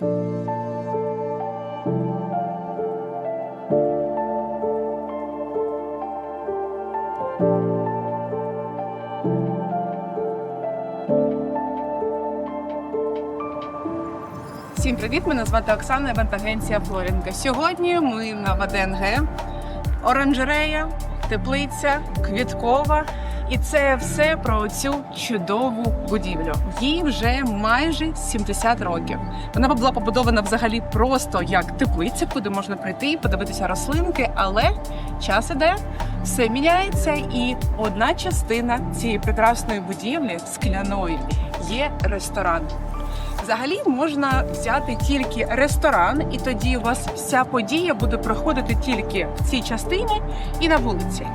Всім привіт! Мене звати Оксана, івент-агенція Флорінка. Сьогодні ми на ВДНГ, оранжерея, теплиця, квіткова. І це все про цю чудову будівлю. Їй вже майже 70 років. Вона була побудована взагалі просто як теплиця, куди можна прийти і подивитися рослинки, але час іде, все міняється, і одна частина цієї прекрасної будівлі скляної є ресторан. Взагалі можна взяти тільки ресторан, і тоді у вас вся подія буде проходити тільки в цій частині і на вулиці.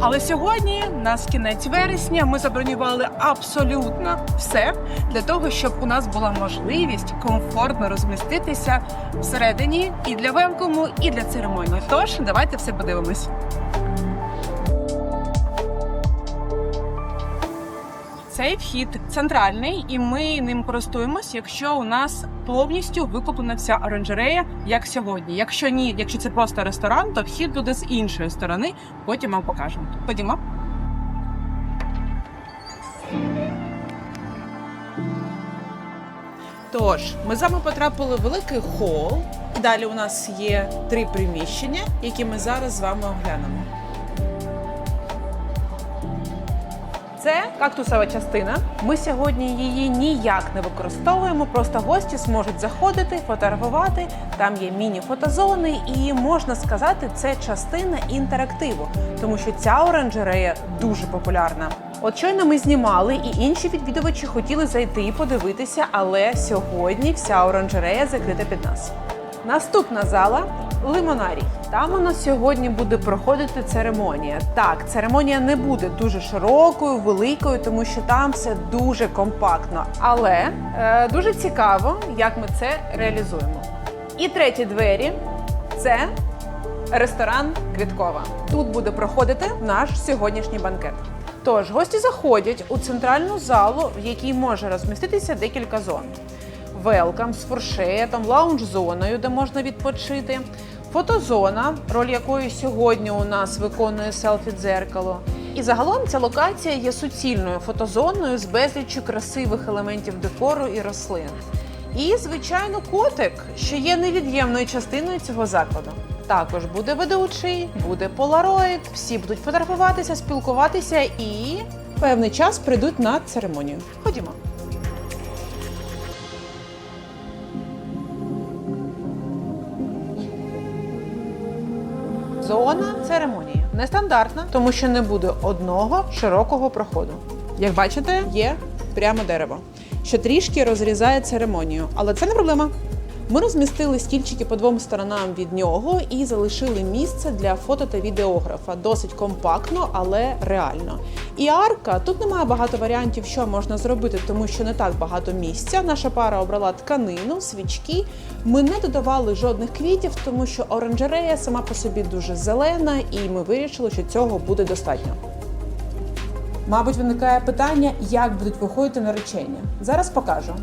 Але сьогодні, у нас кінець вересня, ми забронювали абсолютно все для того, щоб у нас була можливість комфортно розміститися всередині і для велкому, і для церемонії. Тож давайте все подивимось. Цей вхід центральний, і ми ним користуємось, якщо у нас повністю викуплена вся оранжерея, як сьогодні. Якщо ні, якщо це просто ресторан, то вхід буде з іншої сторони. Потім вам покажемо. Ходімо. Тож, ми з вами потрапили в великий хол. Далі у нас є три приміщення, які ми зараз з вами оглянемо. Це кактусова частина. Ми сьогодні її ніяк не використовуємо. Просто гості зможуть заходити, фотографувати. Там є міні-фотозони, і можна сказати, це частина інтерактиву, тому що ця оранжерея дуже популярна. От щойно ми знімали, і інші відвідувачі хотіли зайти і подивитися, але сьогодні вся оранжерея закрита під нас. Наступна зала лимонарій. Там у нас сьогодні буде проходити церемонія. Так, церемонія не буде дуже широкою, великою, тому що там все дуже компактно. Але е, дуже цікаво, як ми це реалізуємо. І треті двері це ресторан Квіткова. Тут буде проходити наш сьогоднішній банкет. Тож гості заходять у центральну залу, в якій може розміститися декілька зон велкам з фуршетом, лаунж-зоною, де можна відпочити. Фотозона, роль якої сьогодні у нас виконує селфі-дзеркало. І загалом ця локація є суцільною фотозоною з безліччю красивих елементів декору і рослин. І, звичайно, котик, що є невід'ємною частиною цього закладу. Також буде ведучий, буде полароїд, всі будуть фотографуватися, спілкуватися і певний час прийдуть на церемонію. Ходімо. Зона церемонії нестандартна, тому що не буде одного широкого проходу. Як бачите, є прямо дерево, що трішки розрізає церемонію, але це не проблема. Ми розмістили стільчики по двом сторонам від нього і залишили місце для фото та відеографа. Досить компактно, але реально. І арка тут немає багато варіантів, що можна зробити, тому що не так багато місця. Наша пара обрала тканину, свічки. Ми не додавали жодних квітів, тому що оранжерея сама по собі дуже зелена, і ми вирішили, що цього буде достатньо. Мабуть, виникає питання, як будуть виходити наречення. Зараз покажу.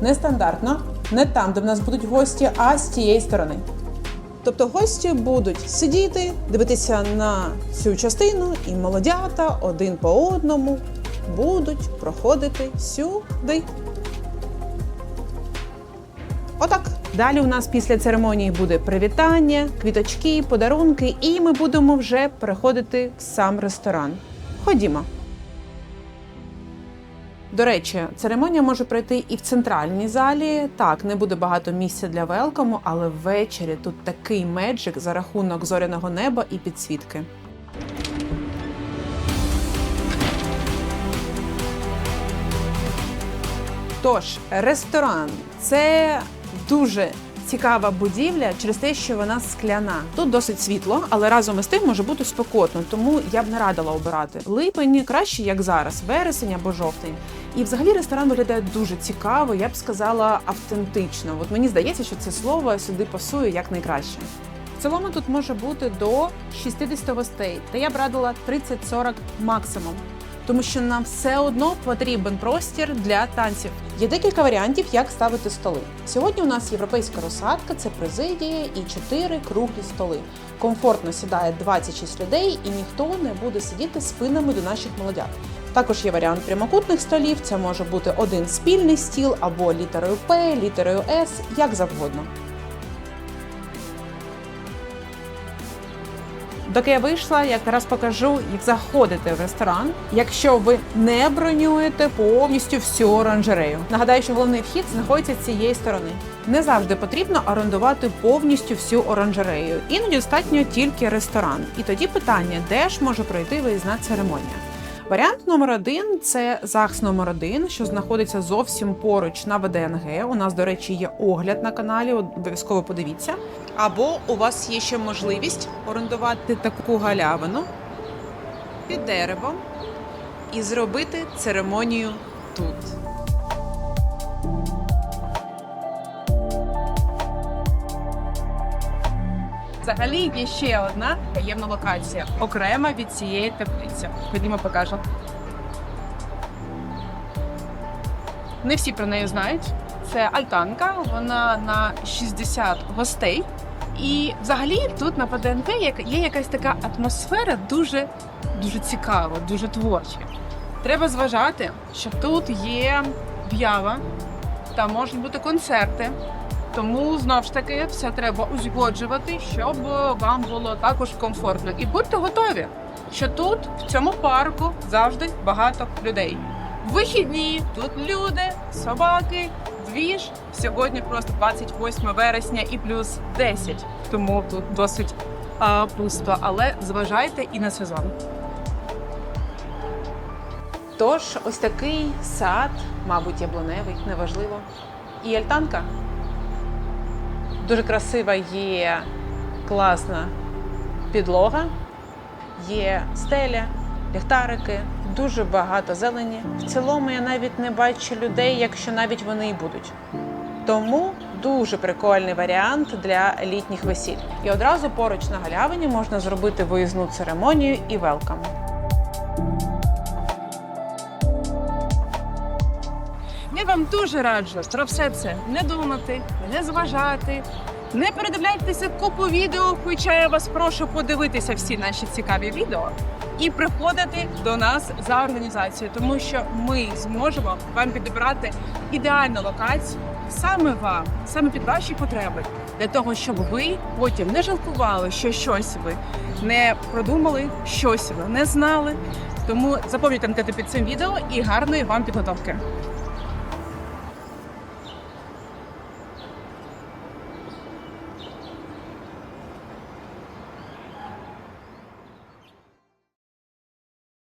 Нестандартно, не там, де в нас будуть гості, а з тієї сторони. Тобто гості будуть сидіти, дивитися на цю частину, і молодята один по одному будуть проходити сюди. Отак. Далі у нас після церемонії буде привітання, квіточки, подарунки, і ми будемо вже переходити в сам ресторан. Ходімо. До речі, церемонія може пройти і в центральній залі. Так, не буде багато місця для велкому, але ввечері тут такий меджик за рахунок зоряного неба і підсвітки. Тож, ресторан це дуже цікава будівля через те, що вона скляна. Тут досить світло, але разом із тим може бути спекотно, тому я б не радила обирати. Липень краще, як зараз, вересень або жовтень. І взагалі ресторан виглядає дуже цікаво, я б сказала, автентично. От мені здається, що це слово сюди пасує як найкраще. В цілому тут може бути до 60 гостей, та я б радила 30-40 максимум. Тому що нам все одно потрібен простір для танців. Є декілька варіантів, як ставити столи. Сьогодні у нас європейська розсадка, це президія і чотири круглі столи. Комфортно сідає 26 людей, і ніхто не буде сидіти спинами до наших молодят. Також є варіант прямокутних столів. Це може бути один спільний стіл або літерою П, літерою С, як завгодно. Доки я вийшла, я якраз покажу, як заходити в ресторан, якщо ви не бронюєте повністю всю оранжерею. Нагадаю, що головний вхід знаходиться з цієї сторони. Не завжди потрібно орендувати повністю всю оранжерею. Іноді достатньо тільки ресторан. І тоді питання, де ж може пройти виїзна церемонія. Варіант номер один це ЗАГС номер один, що знаходиться зовсім поруч на ВДНГ. У нас, до речі, є огляд на каналі. Обов'язково подивіться. Або у вас є ще можливість орендувати таку галявину під деревом і зробити церемонію тут. Взагалі є ще одна таємна локація, окрема від цієї теплиці. Ходімо, покажу. Не всі про неї знають. Це альтанка, вона на 60 гостей. І взагалі тут на ПДНП є є якась така атмосфера дуже, дуже цікава, дуже творча. Треба зважати, що тут є в'ява, там можуть бути концерти. Тому знов ж таки все треба узгоджувати, щоб вам було також комфортно. І будьте готові, що тут, в цьому парку, завжди багато людей. Вихідні тут люди, собаки, двіж. Сьогодні просто 28 вересня і плюс 10. Тому тут досить а, пусто. Але зважайте і на сезон. Тож, ось такий сад, мабуть, яблуневий, неважливо. І альтанка. Дуже красива є класна підлога, є стеля, ліхтарики, дуже багато зелені. В цілому я навіть не бачу людей, якщо навіть вони і будуть. Тому дуже прикольний варіант для літніх весіль. І одразу поруч на галявині можна зробити виїзну церемонію і велкам. Я вам дуже раджу про все це не думати, не зважати. Не передивляйтеся купу відео, хоча я вас прошу подивитися всі наші цікаві відео і приходити до нас за організацією, тому що ми зможемо вам підібрати ідеальну локацію саме вам, саме під ваші потреби, для того, щоб ви потім не жалкували, що щось ви не продумали, щось ви не знали. Тому анкети під цим відео і гарної вам підготовки.